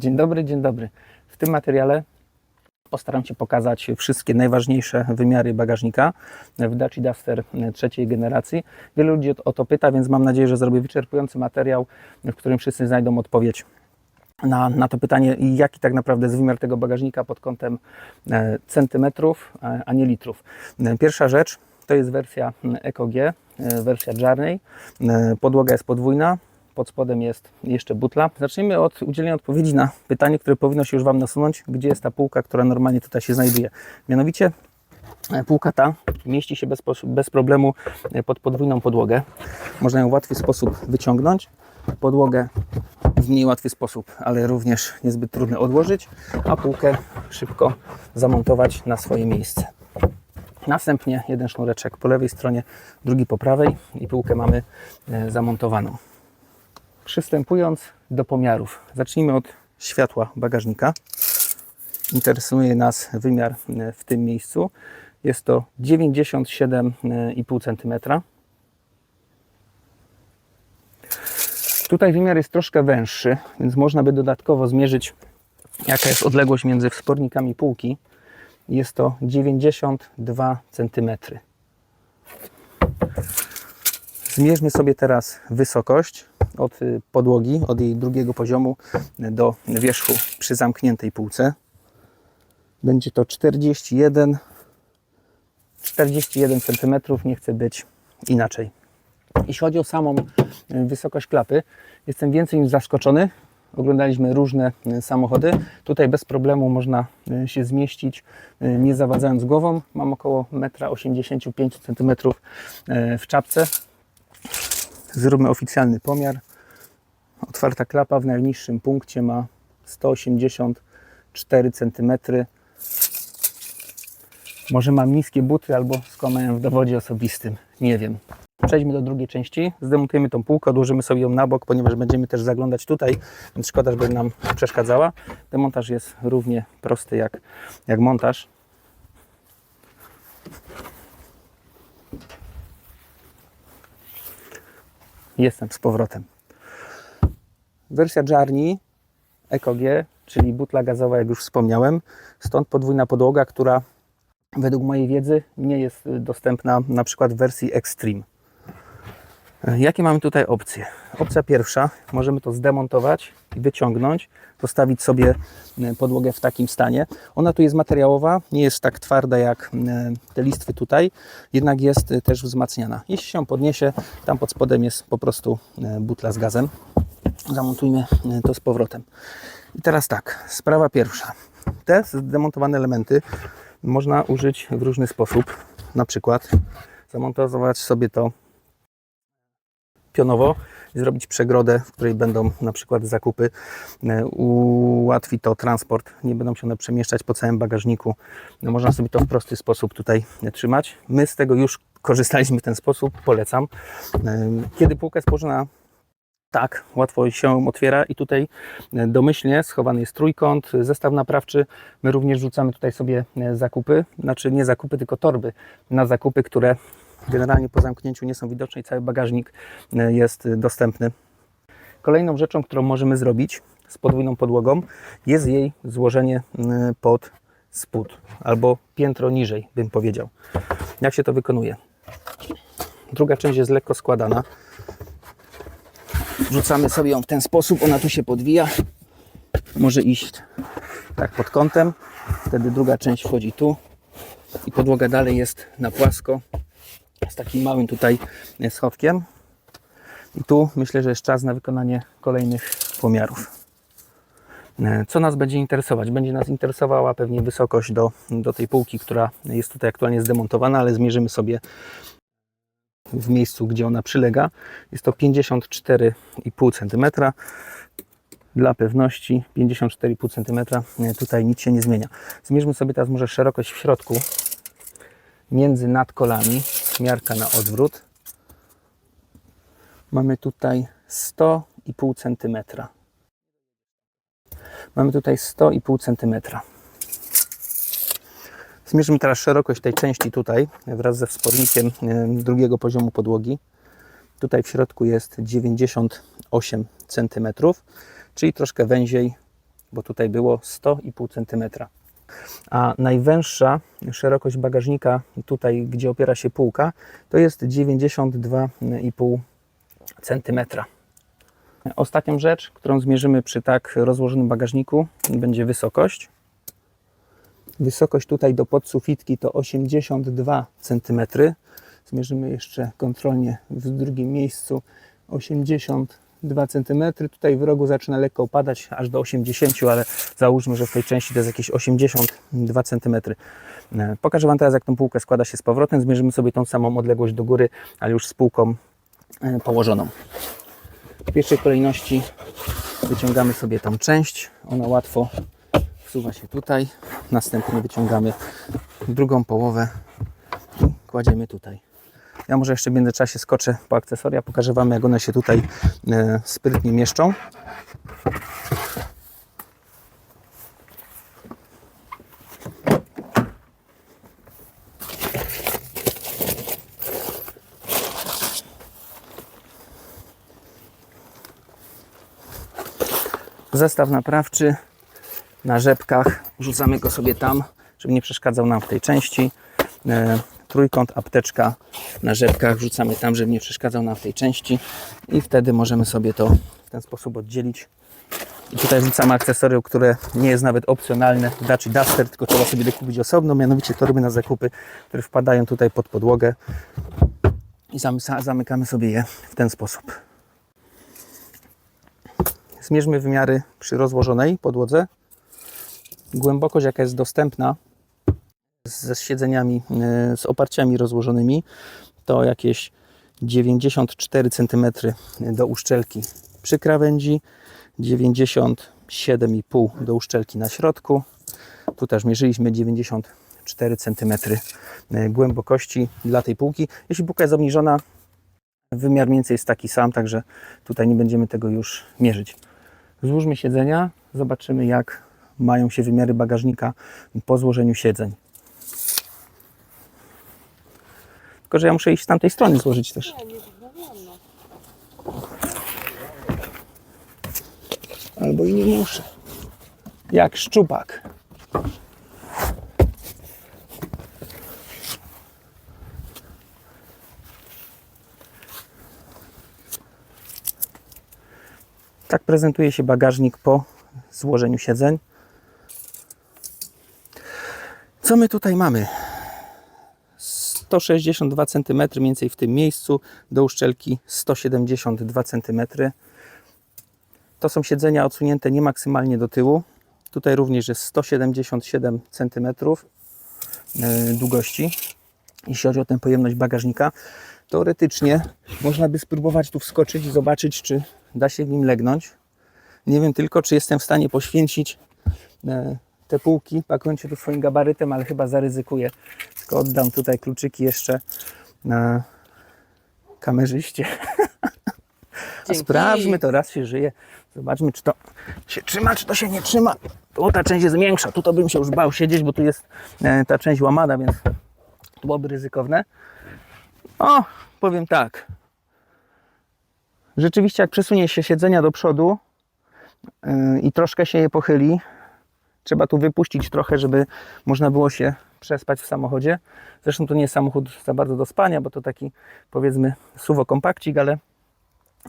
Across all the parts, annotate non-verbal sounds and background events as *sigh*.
Dzień dobry, dzień dobry. W tym materiale postaram się pokazać wszystkie najważniejsze wymiary bagażnika w Dacia Duster trzeciej generacji. Wielu ludzi o to pyta, więc mam nadzieję, że zrobię wyczerpujący materiał, w którym wszyscy znajdą odpowiedź na, na to pytanie, jaki tak naprawdę jest wymiar tego bagażnika pod kątem e, centymetrów, e, a nie litrów. E, Pierwsza rzecz to jest wersja EcoG, e, wersja Journey. Podłoga jest podwójna, pod spodem jest jeszcze butla. Zacznijmy od udzielenia odpowiedzi na pytanie, które powinno się już Wam nasunąć. Gdzie jest ta półka, która normalnie tutaj się znajduje? Mianowicie e, półka ta mieści się bez, bez problemu e, pod podwójną podłogę. Można ją w łatwy sposób wyciągnąć. Podłogę w mniej łatwy sposób, ale również niezbyt trudny odłożyć, a półkę szybko zamontować na swoje miejsce. Następnie jeden sznureczek po lewej stronie, drugi po prawej i półkę mamy e, zamontowaną. Przystępując do pomiarów, zacznijmy od światła bagażnika. Interesuje nas wymiar e, w tym miejscu. Jest to 97,5 cm. Tutaj wymiar jest troszkę węższy, więc można by dodatkowo zmierzyć, jaka jest odległość między wspornikami półki. Jest to 92 cm. Zmierzmy sobie teraz wysokość od y, podłogi, od jej drugiego poziomu do wierzchu przy zamkniętej półce. Będzie to 41, 41 cm, nie chce być inaczej. Jeśli chodzi o samą y, wysokość klapy, jestem więcej niż zaskoczony. Oglądaliśmy różne y, samochody. Tutaj bez problemu można y, się zmieścić, y, nie zawadzając głową. Mam około 1,85 cm w czapce. Zróbmy oficjalny pomiar. Otwarta klapa w najniższym punkcie ma 184 cm. Może mam niskie buty albo skłamałem w dowodzie osobistym. Nie wiem. Przejdźmy do drugiej części. Zdemontujemy tą półkę, odłożymy sobie ją na bok, ponieważ będziemy też zaglądać tutaj, więc szkoda, żeby nam przeszkadzała. Demontaż jest równie prosty jak, jak montaż. Jestem z powrotem. Wersja Jarni EcoG, czyli butla gazowa, jak już wspomniałem. Stąd podwójna podłoga, która według mojej wiedzy nie jest dostępna na przykład w wersji Extreme. E, Jakie mamy tutaj opcje? Opcja pierwsza, możemy to zdemontować i wyciągnąć, postawić sobie e, podłogę w takim stanie. Ona tu jest materiałowa, nie jest tak twarda jak e, te listwy tutaj, jednak jest też wzmacniana. Jeśli się podniesie, tam pod spodem jest po prostu butla z gazem. Zamontujmy to z powrotem. I teraz tak, sprawa pierwsza. Te zdemontowane elementy można użyć w różny sposób. Na przykład zamontować sobie to pionowo i zrobić przegrodę, w której będą na przykład zakupy. E, Ułatwi to transport, nie będą się one przemieszczać po całym bagażniku. No, można sobie to w prosty sposób tutaj e, trzymać. My z tego już korzystaliśmy w ten sposób, polecam. E, Kiedy półka jest położona tak, łatwo się otwiera i tutaj domyślnie schowany jest trójkąt, zestaw naprawczy. My również rzucamy tutaj sobie zakupy, znaczy nie zakupy, tylko torby na zakupy, które generalnie po zamknięciu nie są widoczne i cały bagażnik e, jest e, dostępny. Kolejną rzeczą, którą możemy zrobić z podwójną podłogą jest jej złożenie e, pod spód albo piętro niżej, bym powiedział. Jak się to wykonuje? Druga część jest lekko składana. Wrzucamy sobie ją w ten sposób, ona tu się podwija. Może iść tak pod kątem. Wtedy druga część wchodzi tu i podłoga dalej jest na płasko z takim małym tutaj schowkiem. I tu myślę, że jest czas na wykonanie kolejnych pomiarów. E, Co nas będzie interesować? Będzie nas interesowała pewnie wysokość do, do tej półki, która jest tutaj aktualnie zdemontowana, ale zmierzymy sobie w miejscu, gdzie ona przylega. Jest to 54,5 cm. Dla pewności 54,5 cm. Nie, Tutaj nic się nie zmienia. Zmierzmy sobie teraz może szerokość w środku między nadkolami. Miarka na odwrót. Mamy tutaj 100,5 cm. Mamy tutaj 100,5 cm. Zmierzymy teraz szerokość tej części tutaj wraz ze wspornikiem drugiego poziomu podłogi. Tutaj w środku jest 98 cm, czyli troszkę węziej bo tutaj było 100,5 cm. A najwęższa szerokość bagażnika, tutaj gdzie opiera się półka, to jest 92,5 cm. Ostatnią rzecz, którą zmierzymy przy tak rozłożonym bagażniku, będzie wysokość. Wysokość tutaj do podsufitki to 82 cm. Zmierzymy jeszcze kontrolnie w drugim miejscu 82 cm. Tutaj w rogu zaczyna lekko opadać aż do 80, ale załóżmy, że w tej części to jest jakieś 82 cm. E, Pokażę Wam teraz, jak tą półkę składa się z powrotem. Zmierzymy sobie tą samą odległość do góry, ale już z półką e, położoną. W pierwszej kolejności wyciągamy sobie tą część. Ona łatwo wsuwa się tutaj. Następnie wyciągamy drugą połowę i kładziemy tutaj. Ja może jeszcze w międzyczasie skoczę po akcesoria, pokażę Wam jak one się tutaj e, sprytnie mieszczą. Zestaw naprawczy na rzepkach. Rzucamy go sobie tam, żeby nie przeszkadzał nam w tej części. Trójkąt, apteczka na rzepkach wrzucamy tam, żeby nie przeszkadzał nam w tej części i wtedy możemy sobie to w ten sposób oddzielić. I tutaj wrzucamy akcesorium, które nie jest nawet opcjonalne Daci Duster, tylko trzeba sobie dokupić osobno, mianowicie torby na zakupy, które wpadają tutaj pod podłogę i zamy- zamykamy sobie je w ten sposób. Zmierzmy wymiary przy rozłożonej podłodze. Głębokość, jaka jest dostępna ze siedzeniami, e, z oparciami rozłożonymi, to jakieś 94 cm do uszczelki przy krawędzi, 97,5 do uszczelki na środku. Tu też mierzyliśmy 94 cm głębokości dla tej półki. Jeśli półka jest obniżona, wymiar mniej więcej jest taki sam, także tutaj nie będziemy tego już mierzyć. Złóżmy siedzenia, zobaczymy jak mają się wymiary bagażnika po złożeniu siedzeń. Tylko, że ja muszę iść z tamtej strony złożyć też. Albo i nie muszę. Jak szczupak. Tak prezentuje się bagażnik po złożeniu siedzeń. Co my tutaj mamy? 162 cm mniej więcej w tym miejscu, do uszczelki 172 cm. To są siedzenia odsunięte nie maksymalnie do tyłu. Tutaj również jest 177 cm e, długości. Jeśli chodzi o tę pojemność bagażnika, teoretycznie można by spróbować tu wskoczyć i zobaczyć, czy da się w nim legnąć. Nie wiem tylko, czy jestem w stanie poświęcić e, te półki, pakując się tu swoim gabarytem, ale chyba zaryzykuję. Tylko oddam tutaj kluczyki jeszcze na kamerzyście. *laughs* Sprawdźmy to, raz się żyje. Zobaczmy, czy to się trzyma, czy to się nie trzyma. Tu ta część jest większa, tu to bym się już bał siedzieć, bo tu jest e, ta część łamana, więc to byłoby ryzykowne. O, powiem tak. Rzeczywiście, jak przesunie się siedzenia do przodu yy, i troszkę się je pochyli, trzeba tu wypuścić trochę, żeby można było się przespać w samochodzie. Zresztą to nie jest samochód za bardzo do spania, bo to taki powiedzmy suwo kompakcik, ale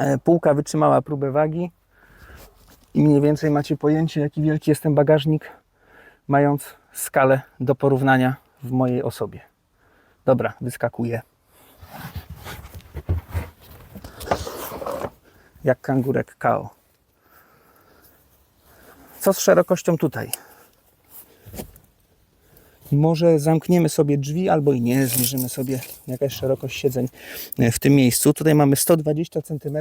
e, półka wytrzymała próbę wagi i mniej więcej macie pojęcie, jaki wielki jest ten bagażnik, mając skalę do porównania w mojej osobie. Dobra, wyskakuję. Jak kangurek KO. Co z szerokością tutaj? Może zamkniemy sobie drzwi, albo i nie. Zmierzymy sobie jakaś szerokość siedzeń e, w tym miejscu. Tutaj mamy 120 cm,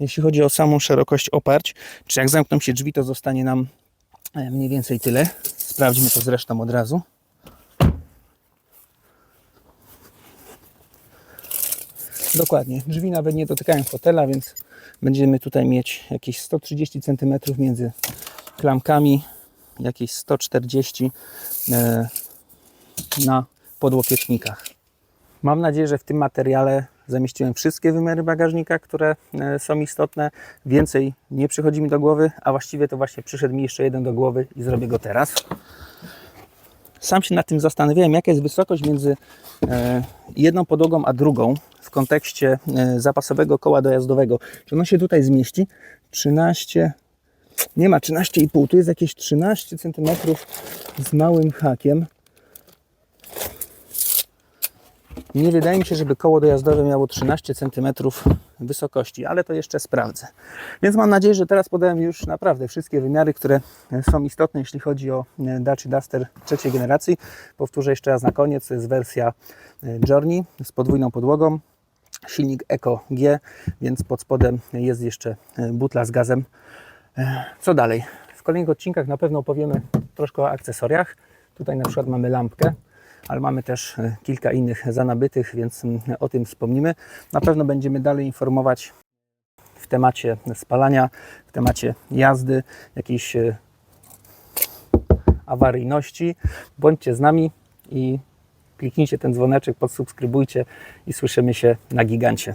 jeśli chodzi o samą szerokość oparć. Czy jak zamkną się drzwi, to zostanie nam e, mniej więcej tyle. Sprawdźmy to zresztą od razu. Dokładnie. Drzwi nawet nie dotykają fotela, więc będziemy tutaj mieć jakieś 130 cm między klamkami, jakieś 140 e, na podłokietnikach. Mam nadzieję, że w tym materiale zamieściłem wszystkie wymiary bagażnika, które e, są istotne. Więcej nie przychodzi mi do głowy, a właściwie to właśnie przyszedł mi jeszcze jeden do głowy i zrobię go teraz. Sam się nad tym zastanawiałem, jaka jest wysokość między e, jedną podłogą a drugą w kontekście zapasowego koła dojazdowego. Czy ono się tutaj zmieści? 13, nie ma 13,5, tu jest jakieś 13 cm z małym hakiem. Nie wydaje mi się, żeby koło dojazdowe miało 13 cm wysokości, ale to jeszcze sprawdzę. Więc mam nadzieję, że teraz podałem już naprawdę wszystkie wymiary, które są istotne, jeśli chodzi o e, Dacia Duster trzeciej generacji. Powtórzę jeszcze raz na koniec, to jest wersja e, Journey z podwójną podłogą, silnik Eco G, więc pod spodem jest jeszcze e, butla z gazem. Co dalej? W kolejnych odcinkach na pewno opowiemy troszkę o akcesoriach. Tutaj na przykład mamy lampkę, ale mamy też e, kilka innych zanabytych, więc mm, o tym wspomnimy. Na pewno będziemy dalej informować w temacie spalania, w temacie jazdy, jakiejś e, awaryjności. Bądźcie z nami i kliknijcie ten dzwoneczek, podsubskrybujcie i słyszymy się na gigancie.